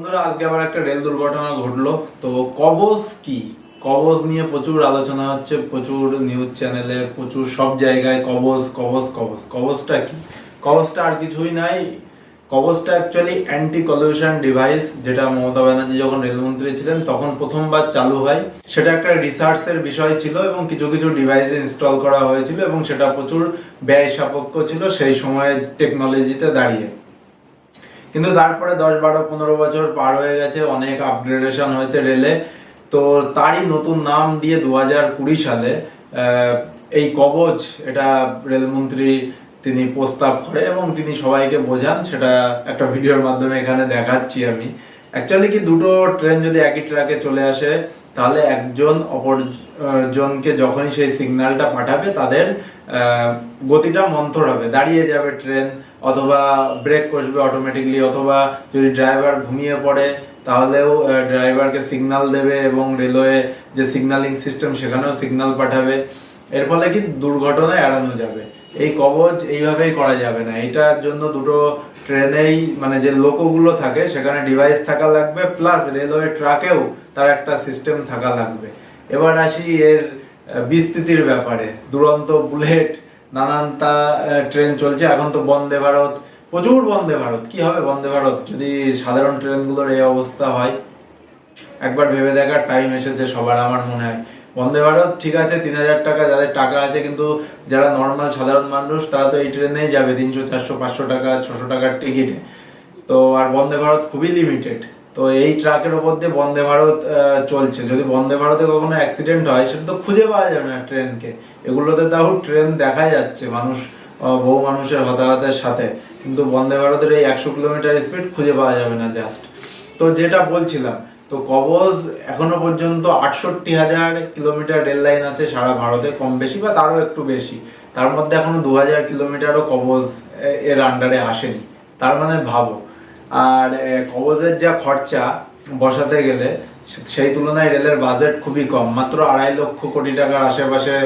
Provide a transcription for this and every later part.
বন্ধুরা, আজকে আবার একটা রেল দুর্ঘটনা ঘটলো। তো কবজ কি? কবজ নিয়ে প্রচুর আলোচনা হচ্ছে, প্রচুর নিউজ চ্যানেলে প্রচুর সব জায়গায় কবজ কবজ কবজ। কবজটা কি? কবজটা আর কিছুই নাই। কবজটা অ্যাকচুয়ালি অ্যান্টি কলিউশন ডিভাইস যেটা মমতা ব্যানার্জি যখন রেলমন্ত্রী ছিলেন, তখন প্রথমবার চালু হয়। সেটা একটা রিসার্চের বিষয় ছিল এবং কিছু কিছু ডিভাইসে ইনস্টল করা হয়েছিল এবং সেটা প্রচুর ব্যয় সাপেক্ষ ছিল। সেই সময়ের টেকনোলজিতে দাঁড়িয়ে। কিন্তু তারপরে দশ বারো পনেরো বছর পার হয়ে গেছে, অনেক আপগ্রেডেশন হয়েছে রেলে তো তারই নতুন নাম দিয়ে দু হাজার কুড়ি সালে এই কবচ এটা রেলমন্ত্রী তিনি প্রস্তাব করে এবং তিনি সবাইকে বোঝান, সেটা একটা ভিডিওর মাধ্যমে এখানে দেখাচ্ছি আমি। অ্যাকচুয়ালি কি দুটো ট্রেন যদি একই ট্র্যাকে চলে আসে তাহলে একজন অপর আহ, জনকে যখনই সেই সিগন্যালটা পাঠাবে তাদের গতিটা মন্থর হবে। দাঁড়িয়ে যাবে ট্রেন অথবা ব্রেক কষবে অটোমেটিকলি অথবা যদি ড্রাইভার ঘুমিয়ে পড়ে তাহলেও ড্রাইভারকে সিগনাল দেবে এবং রেলওয়ে যে সিগন্যালিং সিস্টেম সেখানেও সিগনাল পাঠাবে। এর ফলে কি দুর্ঘটনা এড়ানো যাবে। এই কবচ এইভাবেই করা যাবে না। এটার জন্য দুটো ট্রেনেই মানে যে লোকোগুলো থাকে, সেখানে ডিভাইস থাকা লাগবে প্লাস রেলওয়ে ট্রাকেও তার একটা সিস্টেম থাকা লাগবে। এবার আসি এর বিস্তৃতির ব্যাপারে। দুরন্ত বুলেট নানানটা ট্রেন চলছে। এখন তো বন্দে ভারত, প্রচুর বন্দে ভারত। কি হবে বন্দে ভারত? যদি সাধারণ ট্রেনগুলোর এই অবস্থা হয়, একবার ভেবে দেখার টাইম এসেছে সবার, আমার মনে হয়। বন্দে ভারত, ঠিক আছে, তিন হাজার টাকা যাদের টাকা আছে, কিন্তু যারা নর্মাল সাধারণ মানুষ, তারা তো এই ট্রেনেই যাবে তিনশো, চারশো, পাঁচশো টাকা, ছশো টাকার টিকিটে তো আর বন্দে ভারত খুবই লিমিটেড তো এই ট্রাকের ওপর দিয়ে বন্দে ভারত চলছে। যদি বন্দে ভারতে কখনো অ্যাক্সিডেন্ট হয়, সেটা তো খুঁজে পাওয়া যাবে না ট্রেনকে এগুলোতে তাও ট্রেন দেখা যাচ্ছে মানুষ বহু মানুষের হতাহতের সাথে। কিন্তু বন্দে ভারতের এই একশো কিলোমিটার স্পিড খুঁজে পাওয়া যাবে না জাস্ট তো যেটা বলছিলাম তো কবজ এখনও পর্যন্ত আটষট্টি হাজার কিলোমিটার রেল লাইন আছে সারা ভারতে, কম বেশি বা তারও একটু বেশি। তার মধ্যে এখনও দু হাজার কিলোমিটারও কবজ এর আন্ডারে আসেনি। তার মানে ভাবো। আর কবজের যা খরচা বসাতে গেলে, সেই তুলনায় রেলের বাজেট খুবই কম। মাত্র আড়াই লক্ষ কোটি টাকার আশেপাশে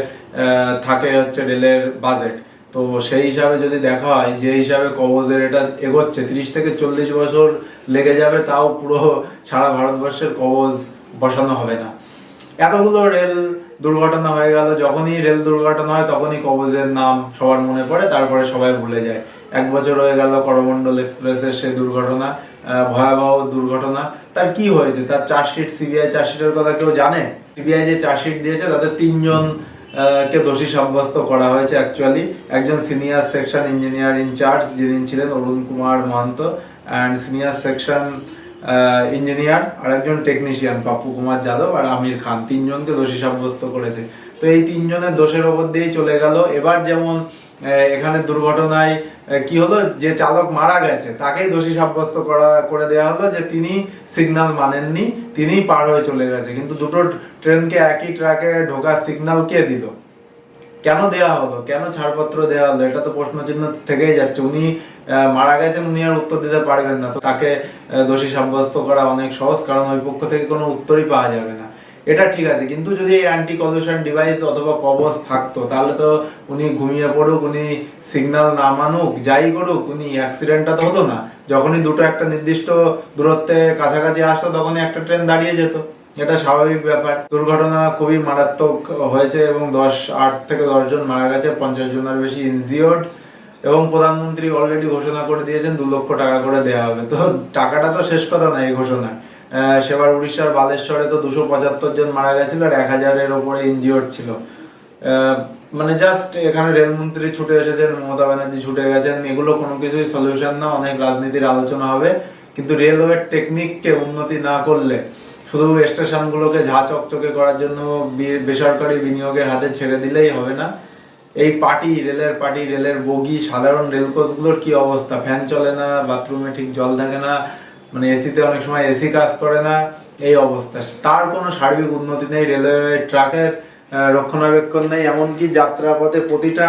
থাকে হচ্ছে রেলের বাজেট তো সেই হিসাবে যদি দেখা হয়, যে হিসাবে কবজের এটা এগোচ্ছে, তিরিশ থেকে চল্লিশ বছর লেগে যাবে, তাও পুরো সারা ভারতবর্ষের কবজ বসানো হবে না। এতগুলো রেল দুর্ঘটনা হয়ে গেল, যখনই রেল দুর্ঘটনা হয়, তখনই কবজের নাম সবার মনে পড়ে, তারপরে সবাই ভুলে যায়। এক বছর হয়ে গেল করমণ্ডল এক্সপ্রেসের সেই দুর্ঘটনা ভয়াবহ দুর্ঘটনা। তার কি হয়েছে? তার চার্জশিট, সিবিআই চার্জশিটের কথা কেউ জানে? সিবিআই যে চার্জশিট দিয়েছে তাদের তিনজন কে দোষী সাব্যস্ত করা হয়েছে অ্যাকচুয়ালি একজন সিনিয়র সেকশন ইঞ্জিনিয়ার ইনচার্জ যিনি ছিলেন Arun Kumar Mahanta and senior section engineer আর একজন টেকনিশিয়ান পাপ্পু কুমার যাদব আর আমির খান। তিনজনকে দোষী সাব্যস্ত করেছে। তো এই তিনজনের দোষের ওপর দিয়েই চলে গেল। এবার যেমন এখানে দুর্ঘটনায় কি হলো? যে চালক মারা গেছে, তাকেই দোষী সাব্যস্ত করা, করে দেওয়া হলো যে তিনি সিগন্যাল মানেননি, তিনিই পার হয়ে চলে গেছে। কিন্তু দুটো ট্রেনকে একই ট্র্যাকে ঢোকার সিগন্যাল কে দিল? কেন দেয়া হলো? কেন ছাড়পত্র দেওয়া হলো? এটা তো প্রশ্ন চিহ্ন থেকেই যাচ্ছে। উনি মারা গেছেন, উনি আর উত্তর দিতে পারবেন না। তো তাকে দোষী সাব্যস্ত করা অনেক সহজ, কারণ ওই পক্ষ থেকে কোনো উত্তরই পাওয়া যাবে না। এটা ঠিক আছে, কিন্তু যদি অ্যান্টি কলিউশন ডিভাইস অথবা কবচ থাকতো, তাহলে তো উনি ঘুমিয়ে পড়ুক, উনি সিগন্যাল না মানুক, যাই করুক, উনি অ্যাক্সিডেন্টটা তো হতো না। যখনই দুটো একটা নির্দিষ্ট দূরত্বে কাছাকাছি আসতো, তখনই একটা ট্রেন দাঁড়িয়ে যেত। এটা স্বাভাবিক ব্যাপার। দুর্ঘটনা খুবই মারাত্মক হয়েছে এবং দশ, আট থেকে দশ জন মারা গেছে, পঞ্চাশ জনের বেশি ইনজিওর্ড এবং প্রধানমন্ত্রী অলরেডি ঘোষণা করে দিয়েছেন, দু লক্ষ টাকা করে দেওয়া হবে। তো টাকাটা তো শেষ কথা না এই ঘোষণা সেবার উড়িষ্যার বালেশ্বরে তো দুশো পঁচাত্তর জন মারা গেছিল আর এক হাজারের ওপরে ইনজিওর্ড ছিল। মানে জাস্ট এখানে রেলমন্ত্রী ছুটে এসেছেন, মমতা ব্যানার্জি ছুটে গেছেন, এগুলো কোনো কিছুই সলিউশন না, অনেক রাজনীতির আলোচনা হবে। কিন্তু রেলওয়ের টেকনিককে উন্নতি না করলে, শুধু স্টেশনগুলোকে ঝা চকচকে করার জন্য বেসরকারি বিনিয়োগের হাতে ছেড়ে দিলেই হবে না। এই পার্টি রেলের পার্টি রেলের বগি, সাধারণ রেল কোচগুলোর কি অবস্থা? ফ্যান চলে না, বাথরুমে ঠিক জল থাকে না মানে এসিতে অনেক সময় এসি কাজ করে না, এই অবস্থা। তার কোনো সার্বিক উন্নতি নেই, রেলওয়ে ট্রাকের রক্ষণাবেক্ষণ নেই, এমনকি যাত্রাপথে প্রতিটা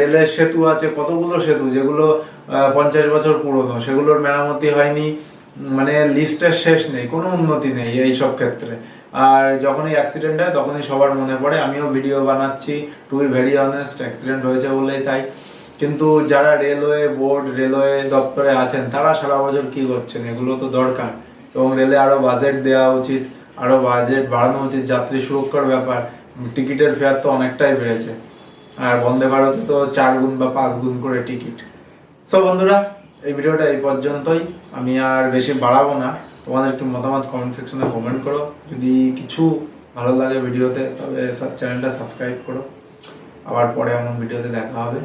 রেলের সেতু আছে, কতগুলো সেতু, যেগুলো পঞ্চাশ বছর পুরনো, সেগুলোর মেরামতি হয়নি মানে লিস্টের শেষ নেই, কোনো উন্নতি নেই এই সব ক্ষেত্রে। আর যখনই অ্যাক্সিডেন্ট হয়, তখনই সবার মনে পড়ে, আমিও ভিডিও বানাচ্ছি to be very honest accident হয়েছে বলেই তাই। কিন্তু যারা রেলওয়ে বোর্ড, রেলওয়ে দপ্তরে আছেন, তারা সারা বছর কি করছেন? এগুলো তো দরকার। এবং রেলে আরও বাজেট দেওয়া উচিত, আরও বাজেট বাড়ানো উচিত, যাত্রী সুরক্ষার ব্যাপার। টিকিটের ফেয়ার তো অনেকটাই বেড়েছে। আর বন্দে ভারতে তো চার গুণ বা পাঁচ গুণ করে টিকিট। সো বন্ধুরা, এই ভিডিওটা এই পর্যন্তই। আমি আর বেশি বাড়াবো না। তোমাদের একটু মতামত কমেন্ট সেকশনে কমেন্ট করো। যদি কিছু ভালো লাগে ভিডিওতে, তবে চ্যানেলটা সাবস্ক্রাইব করো। আবার পরে এমন ভিডিওতে দেখা হবে।